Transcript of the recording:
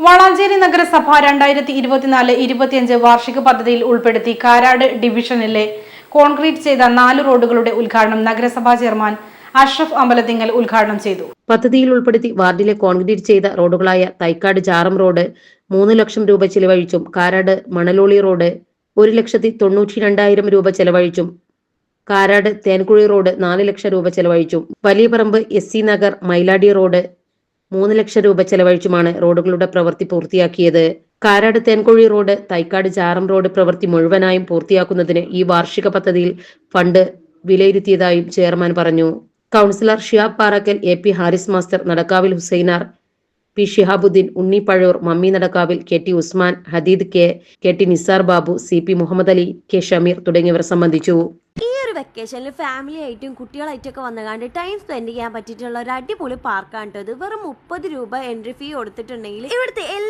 വളാഞ്ചേരി നഗരസഭ രണ്ടായിരത്തി ഇരുപത്തിനാല് ഇരുപത്തിയഞ്ച് വാർഷിക പദ്ധതിയിൽ ഉൾപ്പെടുത്തി കാരാട് ഡിവിഷനിലെ കോൺക്രീറ്റ് ചെയ്ത നാല് റോഡുകളുടെ ഉദ്ഘാടനം നഗരസഭാ ചെയർമാൻ അഷ്റഫ് അമ്പലത്തിങ്ങൽ ഉദ്ഘാടനം ചെയ്തു. പദ്ധതിയിൽ ഉൾപ്പെടുത്തി വാർഡിലെ കോൺക്രീറ്റ് ചെയ്ത റോഡുകളായ തൈക്കാട് ജാറം റോഡ് മൂന്ന് ലക്ഷം രൂപ ചെലവഴിച്ചും കാരാട് മണലോളി റോഡ് ഒരു ലക്ഷത്തി തൊണ്ണൂറ്റി രണ്ടായിരം രൂപ ചെലവഴിച്ചും കാരാട് തേൻകുഴി റോഡ് നാല് ലക്ഷം രൂപ ചെലവഴിച്ചും Valiyaparamba S C Nagar Mayiladi road മൂന്ന് ലക്ഷം രൂപ ചെലവഴിച്ചുമാണ് റോഡുകളുടെ പ്രവൃത്തി പൂർത്തിയാക്കിയത്. കാരാട് തേൻകുഴി റോഡ് തൈക്കാട് ജാറം റോഡ് പ്രവൃത്തി മുഴുവനായും പൂർത്തിയാക്കുന്നതിന് ഈ വാർഷിക പദ്ധതിയിൽ ഫണ്ട് വിലയിരുത്തിയതായും ചെയർമാൻ പറഞ്ഞു. Councillor Shiyab Parakkal A P Haris master Nadakkavil Husainar P Shihabuddin Unni Mammi Nadakkavil K T Usman Hadeed K K T Nisar Babu C P Muhammad Ali K Shameer തുടങ്ങിയവർ സംബന്ധിച്ചു. ഒരു വെക്കേഷനിൽ family ആയിട്ടും കുട്ടികളായിട്ടും ഒക്കെ വന്നുകാണ്ട് time spend ചെയ്യാൻ പറ്റിയിട്ടുള്ള ഒരു അടിപൊളി പാർക്കാണ് ഇത്. വെറും മുപ്പത് രൂപ എൻട്രി ഫീ കൊടുത്തിട്ടുണ്ടെങ്കിൽ ഇവിടുത്തെ എല്ലാ